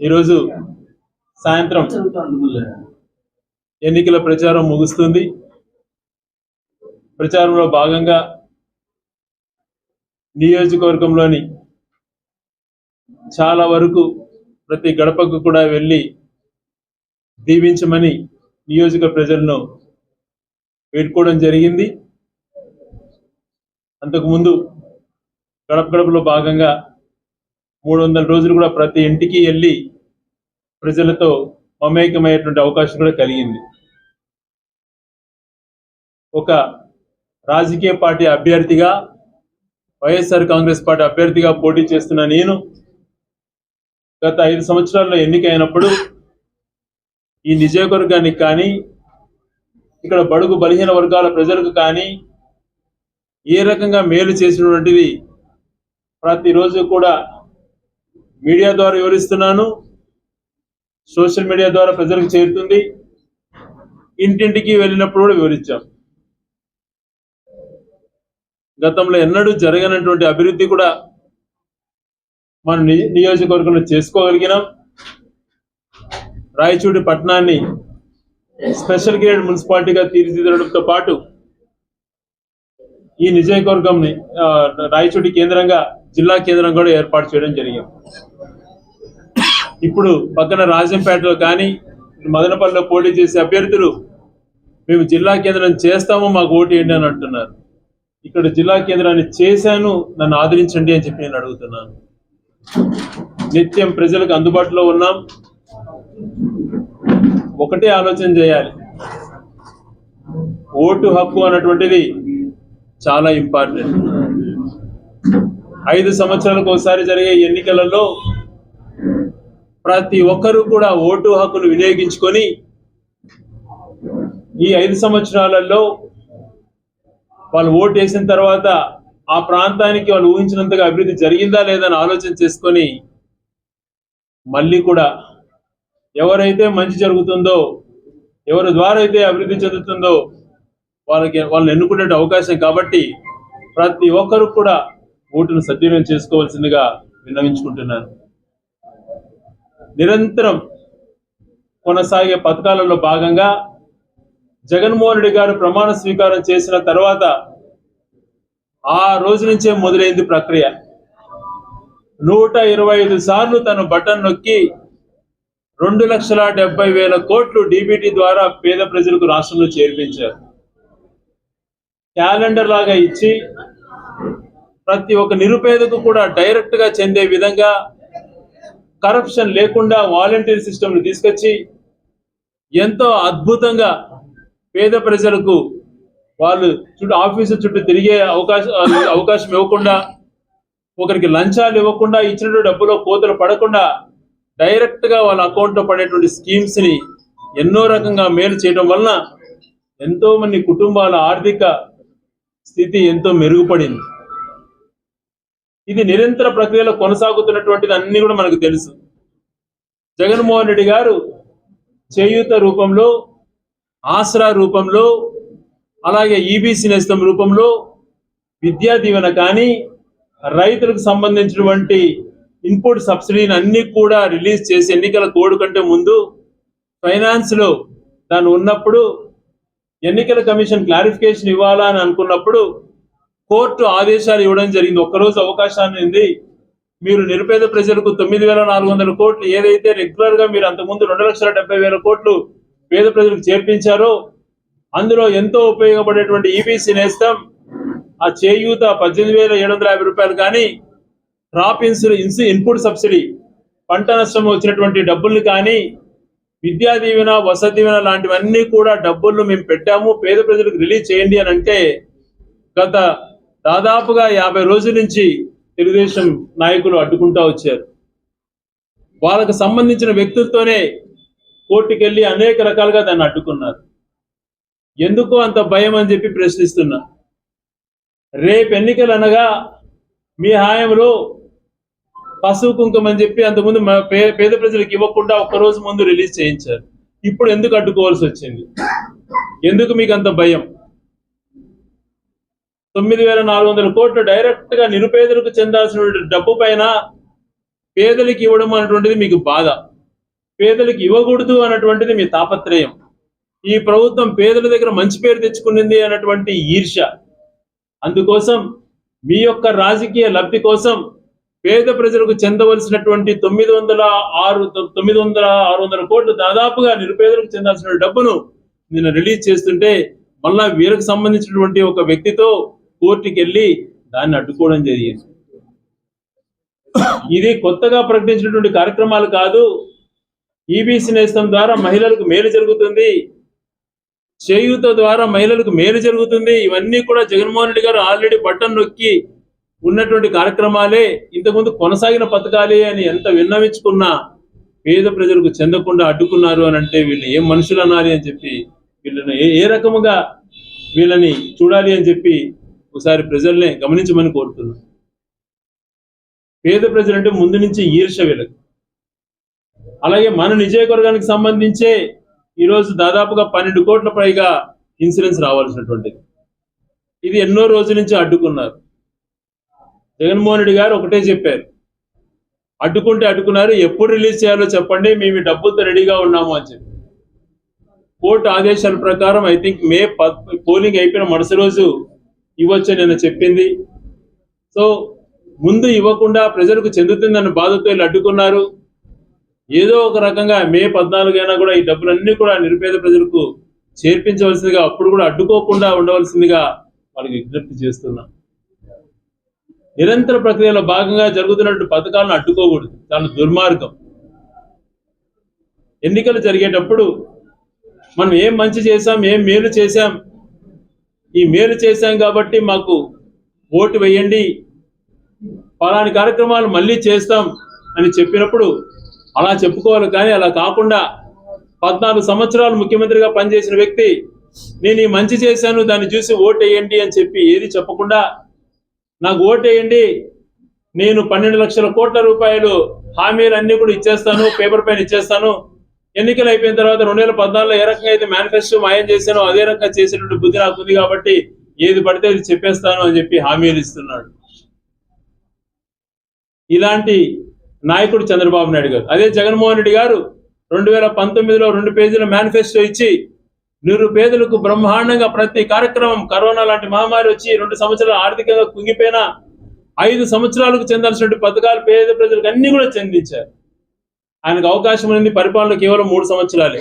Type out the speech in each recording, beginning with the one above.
ఈరోజు సాయంత్రం ఎన్నికల ప్రచారం ముగుస్తుంది. ప్రచారంలో భాగంగా నియోజకవర్గంలోని చాలా వరకు ప్రతి గడపకు కూడా వెళ్ళి దీవించమని నియోజక ప్రజలను వేడుకోవడం జరిగింది. అంతకుముందు గడప గడపలో భాగంగా మూడు వందల రోజులు కూడా ప్రతి ఇంటికి వెళ్ళి ప్రజలతో మమేకమయ్యేటువంటి అవకాశం కూడా కలిగింది. ఒక రాజకీయ పార్టీ అభ్యర్థిగా వైఎస్ఆర్ కాంగ్రెస్ పార్టీ అభ్యర్థిగా పోటీ చేస్తున్న నేను గత ఐదు సంవత్సరాల్లో ఎన్నికైనప్పుడు ఈ నియోజకవర్గానికి కానీ ఇక్కడ బడుగు బలహీన వర్గాల ప్రజలకు కానీ ఏ రకంగా మేలు చేసినటువంటిది ప్రతిరోజు కూడా మీడియా ద్వారా వివరిస్తున్నాను. సోషల్ మీడియా ద్వారా ప్రజలకు చేరుతుంది. ఇంటింటికి వెళ్ళినప్పుడు కూడా వివరించాం. గతంలో ఎన్నడూ జరగనటువంటి అభివృద్ధి కూడా మన నియోజకవర్గంలో చేసుకోగలిగినాం. రాయచూడి పట్టణాన్ని స్పెషల్ గ్రేడ్ మున్సిపాలిటీగా తీర్చిదిద్దడంతో పాటు ఈ నియోజకవర్గంని రాయచూడి కేంద్రంగా జిల్లా కేంద్రం కూడా ఏర్పాటు చేయడం జరిగింది. ఇప్పుడు పక్కన రాజంపేటలో కానీ మదనపల్లిలో పోటీ చేసే అభ్యర్థులు మేము జిల్లా కేంద్రం చేస్తాము మాకు ఓటు వేయండి అని అంటున్నారు. ఇక్కడ జిల్లా కేంద్రాన్ని చేశాను నన్ను ఆదరించండి అని చెప్పి నేను అడుగుతున్నాను. నిత్యం ప్రజలకు అందుబాటులో ఉన్నాం. ఒకటే ఆలోచన చేయాలి. ఓటు హక్కు అన్నటువంటిది చాలా ఇంపార్టెంట్. ఐదు సంవత్సరాలకు ఒకసారి జరిగే ఎన్నికలలో ప్రతి ఒక్కరూ కూడా ఓటు హక్కును వినియోగించుకొని ఈ ఐదు సంవత్సరాలలో వాళ్ళు ఓటు వేసిన తర్వాత ఆ ప్రాంతానికి వాళ్ళు ఊహించినంతగా అభివృద్ధి జరిగిందా లేదా అని ఆలోచన చేసుకొని మళ్ళీ కూడా ఎవరైతే మంచి జరుగుతుందో ఎవరి ద్వారా అయితే అభివృద్ధి చెందుతుందో వాళ్ళకి వాళ్ళని ఎన్నుకునే అవకాశం కాబట్టి ప్రతి ఒక్కరు కూడా ఓటును సద్వినియోగం చేసుకోవాల్సిందిగా విన్నవించుకుంటున్నాను. నిరంతరం కొనసాగే పథకాలలో భాగంగా జగన్మోహన్ రెడ్డి గారు ప్రమాణ స్వీకారం చేసిన తర్వాత ఆ రోజు నుంచే మొదలైంది ప్రక్రియ. నూట ఇరవై ఐదు సార్లు తను బటన్ నొక్కి రెండు లక్షల డెబ్బై వేల కోట్లు డీబీటీ ద్వారా పేద ప్రజలకు రాష్ట్రంలో చేర్పించారు. క్యాలెండర్ లాగా ఇచ్చి ప్రతి ఒక్క నిరుపేదకు కూడా డైరెక్ట్గా చెందే విధంగా కరప్షన్ లేకుండా వాలంటీర్ సిస్టమ్ను తీసుకొచ్చి ఎంతో అద్భుతంగా పేద ప్రజలకు వాళ్ళు చుట్టూ ఆఫీసు చుట్టూ తిరిగే అవకాశం అవకాశం ఇవ్వకుండా ఒకరికి లంచాలు ఇవ్వకుండా ఇచ్చినటువంటి డబ్బులో కోతలు పడకుండా డైరెక్ట్గా వాళ్ళ అకౌంట్లో పడేటువంటి స్కీమ్స్ని ఎన్నో రకంగా మేలు చేయడం వలన ఎంతో మంది కుటుంబాల ఆర్థిక స్థితి ఎంతో మెరుగుపడింది. ఇది నిరంతర ప్రక్రియలో కొనసాగుతున్నటువంటిది అన్ని కూడా మనకు తెలుసు. జగన్మోహన్ రెడ్డి గారు చేయూత రూపంలో ఆసరా రూపంలో అలాగే ఈబీసీ నేస్తం రూపంలో విద్యా దీవెన కానీ రైతులకు సంబంధించినటువంటి ఇన్పుట్ సబ్సిడీని అన్ని కూడా రిలీజ్ చేసి ఎన్నికల కోడ్ కంటే ముందు ఫైనాన్స్లో దాన్ని ఉన్నప్పుడు ఎన్నికల కమిషన్ క్లారిఫికేషన్ ఇవ్వాలా అని అనుకున్నప్పుడు కోర్టు ఆదేశాలు ఇవ్వడం జరిగింది. ఒక్కరోజు అవకాశాన్ని ఉంది. మీరు నిరుపేద ప్రజలకు తొమ్మిది వేల నాలుగు వందల కోట్లు ఏదైతే రెగ్యులర్గా మీరు అంతకుముందు రెండు లక్షల డెబ్బై వేల కోట్లు పేద ప్రజలకు చేర్పించారో అందులో ఎంతో ఉపయోగపడేటువంటి ఈబీసీ నేస్తం ఆ చేయూత పద్దెనిమిది వేల ఏడు వందల యాభై రూపాయలు కానీ క్రాప్ ఇన్సూరెన్స్ ఇన్పుట్ సబ్సిడీ పంట నష్టం వచ్చినటువంటి డబ్బుల్ని కానీ విద్యా దీవెన వసతి దీవెన లాంటివన్నీ కూడా డబ్బులను మేము పెట్టాము. పేద ప్రజలకు రిలీజ్ చేయండి అని అంటే గత దాదాపుగా యాభై రోజుల నుంచి తెలుగుదేశం నాయకులు అడ్డుకుంటా వచ్చారు. వాళ్ళకు సంబంధించిన వ్యక్తులతోనే కోర్టుకెళ్ళి అనేక రకాలుగా దాన్ని అడ్డుకున్నారు. ఎందుకు అంత భయం అని చెప్పి ప్రశ్నిస్తున్నా. రేపు ఎన్నికలు అనగా మీ హాయంలో పసుపు కుంకుమ అని చెప్పి అంతకుముందు పేద ప్రజలకు ఇవ్వకుండా ఒక్క రోజు ముందు రిలీజ్ చేయించారు. ఇప్పుడు ఎందుకు అడ్డుకోవాల్సి వచ్చింది? ఎందుకు మీకు అంత భయం? తొమ్మిది వేల నాలుగు వందల కోట్లు డైరెక్ట్గా నిరుపేదలకు చెందాల్సిన డబ్బు పైన పేదలకు ఇవ్వడం అనేటువంటిది మీకు బాధ. పేదలకు ఇవ్వకూడదు అన్నటువంటిది మీ తాపత్రయం. ఈ ప్రభుత్వం పేదల దగ్గర మంచి పేరు తెచ్చుకునింది అన్నటువంటి ఈర్ష్య. అందుకోసం మీ యొక్క రాజకీయ లబ్ధి కోసం పేద ప్రజలకు చెందవలసినటువంటి తొమ్మిది వందల ఆరు తొమ్మిది వందల ఆరు వందల కోట్లు దాదాపుగా నిరుపేదలకు చెందాల్సిన డబ్బును నిన్న రిలీజ్ చేస్తుంటే మళ్ళా వీరికి సంబంధించినటువంటి ఒక వ్యక్తితో కోర్టుకి వెళ్ళి దాన్ని అడ్డుకోవడం జరిగింది. ఇది కొత్తగా ప్రకటించినటువంటి కార్యక్రమాలు కాదు. ఈబీసీ నేస్తం ద్వారా మహిళలకు మేలు జరుగుతుంది. చేయూత ద్వారా మహిళలకు మేలు జరుగుతుంది. ఇవన్నీ కూడా జగన్మోహన్ రెడ్డి గారు ఆల్రెడీ బట్టన్ నొక్కి ఉన్నటువంటి కార్యక్రమాలే. ఇంతకుముందు కొనసాగిన పథకాలే అని ఎంత విన్నవించుకున్నా పేద ప్రజలకు చెందకుండా అడ్డుకున్నారు అని అంటే వీళ్ళు ఏం మనుషులు అనాలి అని చెప్పి వీళ్ళని ఏ ఏ రకముగా వీళ్ళని చూడాలి అని చెప్పి ఒకసారి ప్రజల్ని గమనించమని కోరుతున్నాను. పేద ప్రజలంటే ముందు నుంచి ఈర్ష వీళ్ళకి. అలాగే మన నియోజకవర్గానికి సంబంధించే ఈరోజు దాదాపుగా పన్నెండు కోట్ల పైగా ఇన్సూరెన్స్ రావాల్సినటువంటిది. ఇది ఎన్నో రోజుల నుంచి అడ్డుకున్నారు. జగన్మోహన్ రెడ్డి గారు ఒకటే చెప్పారు. అడ్డుకుంటే అడ్డుకున్నారు ఎప్పుడు రిలీజ్ చేయాలో చెప్పండి మేము డబ్బులతో రెడీగా ఉన్నాము అని చెప్పి. కోర్టు ఆదేశాల ప్రకారం ఐ థింక్ మే పోలింగ్ అయిపోయిన మరుసటి రోజు ఇవ్వచ్చని నేను చెప్పింది. సో ముందు ఇవ్వకుండా ప్రజలకు చెందుతుందన్న బాధతో వీళ్ళు అడ్డుకున్నారు. ఏదో ఒక రకంగా మే పద్నాలుగు అయినా కూడా ఈ డబ్బులన్నీ కూడా నిరుపేద ప్రజలకు చేర్పించవలసిందిగా అప్పుడు కూడా అడ్డుకోకుండా ఉండవలసిందిగా వాళ్ళకి విజ్ఞప్తి చేస్తున్నా. నిరంతర ప్రక్రియలో భాగంగా జరుగుతున్నటువంటి పథకాలను అడ్డుకోకూడదు. చాలా దుర్మార్గం. ఎన్నికలు జరిగేటప్పుడు మనం ఏం మంచి చేశాం ఏం మేలు చేశాం ఈ మేలు చేశాం కాబట్టి మాకు ఓటు వేయండి. పలాని కార్యక్రమాలు మళ్ళీ చేస్తాం అని చెప్పినప్పుడు అలా చెప్పుకోవాలి కానీ అలా కాకుండా పద్నాలుగు సంవత్సరాలు ముఖ్యమంత్రిగా పనిచేసిన వ్యక్తి నేను ఈ మంచి చేశాను దాన్ని చూసి ఓటేయండి వేయండి అని చెప్పి ఏది చెప్పకుండా నాకు ఓటేయండి వేయండి నేను పన్నెండు లక్షల కోట్ల రూపాయలు హామీలు అన్ని కూడా ఇచ్చేస్తాను పేపర్ పైన ఇచ్చేస్తాను ఎన్నికలు అయిపోయిన తర్వాత రెండు వేల పద్నాలుగులో ఏ రకంగా అయితే మేనిఫెస్టో మాయం చేశానో అదే రకంగా చేసేటువంటి బుద్ధి నాకు ఉంది కాబట్టి ఏది పడితే అది చెప్పేస్తాను అని చెప్పి హామీలు ఇస్తున్నాడు. ఇలాంటి నాయకుడు చంద్రబాబు నాయుడు గారు. అదే జగన్మోహన్ రెడ్డి గారు రెండు వేల పంతొమ్మిదిలో రెండు పేజీల మేనిఫెస్టో ఇచ్చి నిరుపేదలకు బ్రహ్మాండంగా ప్రతి కార్యక్రమం కరోనా లాంటి మహమ్మారి వచ్చి రెండు సంవత్సరాలు ఆర్థికంగా కుంగిపోయినా ఐదు సంవత్సరాలకు చెందాల్సినటువంటి పథకాలు పేద ప్రజలకు అన్ని కూడా చెందించారు. ఆయనకు అవకాశం ఉంది పరిపాలన కేవలం మూడు సంవత్సరాలే.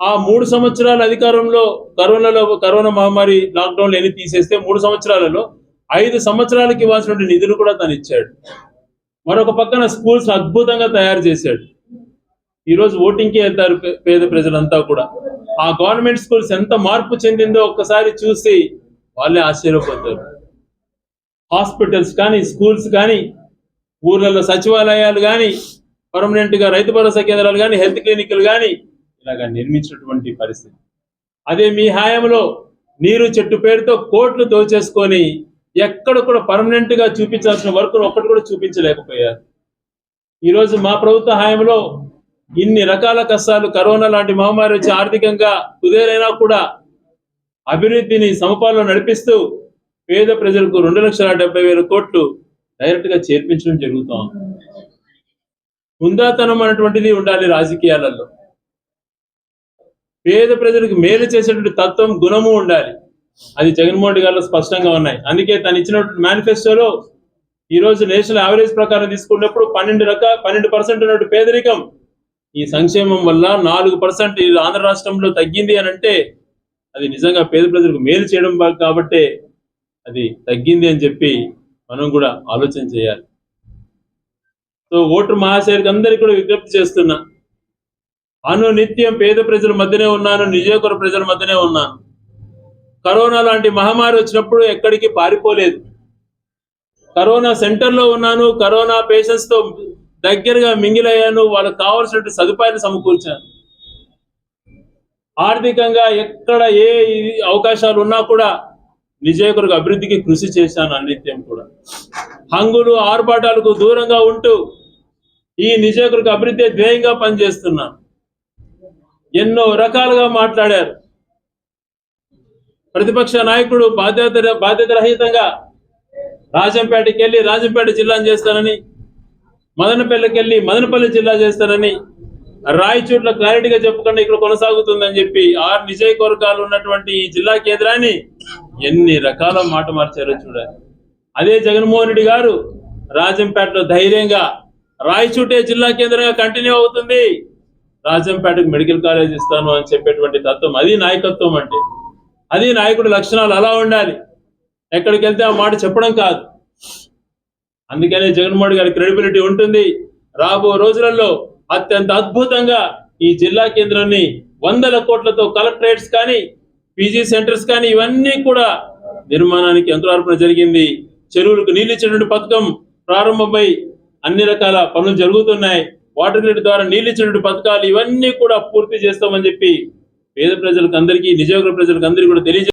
ఆ మూడు సంవత్సరాల అధికారంలో కరోనాలో కరోనా మహమ్మారి లాక్డౌన్ ఎన్ని తీసేస్తే మూడు సంవత్సరాలలో ఐదు సంవత్సరాలకి ఇవ్వాల్సినటువంటి నిధులు కూడా తను ఇచ్చాడు. మరొక పక్కన స్కూల్స్ అద్భుతంగా తయారు చేశాడు. ఈరోజు ఓటింగ్కి వెళ్తారు పేద ప్రజలంతా కూడా. ఆ గవర్నమెంట్ స్కూల్స్ ఎంత మార్పు చెందిందో ఒక్కసారి చూసి వాళ్ళే ఆశ్చర్యపోతారు. హాస్పిటల్స్ కానీ స్కూల్స్ కానీ ఊర్లలో సచివాలయాలు కానీ పర్మనెంట్గా రైతు భరోసా కేంద్రాలు కానీ హెల్త్ క్లినిక్లు కానీ ఇలాగా నిర్మించినటువంటి పరిస్థితి. అదే మీ హాయంలో నీరు చెట్టు పేరుతో కోట్లు దోచేసుకొని ఎక్కడ కూడా పర్మనెంట్గా చూపించాల్సిన వర్క్ ఒక్కటి కూడా చూపించలేకపోయారు. ఈరోజు మా ప్రభుత్వ హాయంలో ఇన్ని రకాల కష్టాలు కరోనా లాంటి మహమ్మారి వచ్చి ఆర్థికంగా కుదేరైనా కూడా అభివృద్ధిని సమపాల్లో నడిపిస్తూ పేద ప్రజలకు రెండు లక్షల డెబ్బై వేల కోట్లు డైరెక్ట్గా చేర్పించడం జరుగుతాం హుందాతనం అనేటువంటిది ఉండాలి రాజకీయాలలో. పేద ప్రజలకు మేలు చేసేటువంటి తత్వం గుణము ఉండాలి. అది జగన్మోహన్ రెడ్డి గారిలో స్పష్టంగా ఉన్నాయి. అందుకే తను ఇచ్చిన మేనిఫెస్టోలో ఈ రోజు నేషనల్ యావరేజ్ ప్రకారం తీసుకున్నప్పుడు పన్నెండు రకాల పన్నెండు పర్సెంట్ ఉన్నట్టు పేదరికం. ఈ సంక్షేమం వల్ల నాలుగు పర్సెంట్ ఆంధ్ర రాష్ట్రంలో తగ్గింది అని అంటే అది నిజంగా పేద ప్రజలకు మేలు చేయడం కాబట్టే అది తగ్గింది అని చెప్పి మనం కూడా ఆలోచన చేయాలి. సో ఓటర్ మహాశయానికి అందరికీ కూడా విజ్ఞప్తి చేస్తున్నా. అను నిత్యం పేద ప్రజల మధ్యనే ఉన్నాను నియోజకవర్గ ప్రజల మధ్యనే ఉన్నాను. కరోనా లాంటి మహమ్మారి వచ్చినప్పుడు ఎక్కడికి పారిపోలేదు. కరోనా సెంటర్లో ఉన్నాను కరోనా పేషెంట్స్తో దగ్గరగా మింగిలయ్యాను వాళ్ళకి కావాల్సిన సదుపాయాలు సమకూర్చాను. ఆర్థికంగా ఎక్కడ ఏ అవకాశాలు ఉన్నా కూడా నిజయకులకు అభివృద్ధికి కృషి చేశాను అన్నిత్యం కూడా. హంగులు ఆర్భాటాలకు దూరంగా ఉంటూ ఈ నిజయకులకు అభివృద్ధి ధ్యేయంగా పనిచేస్తున్నాను. ఎన్నో రకాలుగా మాట్లాడారు. ప్రతిపక్ష నాయకుడు బాధ్యత బాధ్యత రహితంగా రాజంపేటకి వెళ్ళి రాజంపేట జిల్లాను చేస్తానని మదనపల్లికి వెళ్ళి మదనపల్లి జిల్లా చేస్తానని రాయచూట్ల క్లారిటీగా చెప్పకుండా ఇక్కడ కొనసాగుతుందని చెప్పి ఆరు నిజయకొరకాలు ఉన్నటువంటి ఈ జిల్లా కేంద్రాన్ని ఎన్ని రకాల మాట మార్చారో చూడాలి. అదే జగన్మోహన్ రెడ్డి గారు రాజంపేటలో ధైర్యంగా రాయచూటే జిల్లా కేంద్రంగా కంటిన్యూ అవుతుంది. రాజంపేటకు మెడికల్ కాలేజ్ ఇస్తాను అని చెప్పేటువంటి తత్వం అది నాయకత్వం అంటే. అది నాయకుడి లక్షణాలు అలా ఉండాలి. ఎక్కడికి వెళ్తే ఆ మాట చెప్పడం కాదు. అందుకనే జగన్మోహన్ గారి క్రెడిబిలిటీ ఉంటుంది. రాబో రోజులలో అత్యంత అద్భుతంగా ఈ జిల్లా కేంద్రాన్ని వందల కోట్లతో కలెక్టరేట్స్ కానీ పీజీ సెంటర్స్ కానీ ఇవన్నీ కూడా నిర్మాణానికి అంకురార్పణ జరిగింది. చెరువులకు నీళ్ళు పథకం ప్రారంభమై అన్ని రకాల పనులు జరుగుతున్నాయి. వాటర్ గ్రిడ్ ద్వారా నీళ్ళు ఇచ్చినటువంటి పథకాలు ఇవన్నీ కూడా పూర్తి చేస్తామని చెప్పి పేద ప్రజలకు అందరికీ నిజోగ ప్రజలకు అందరికీ కూడా తెలియజే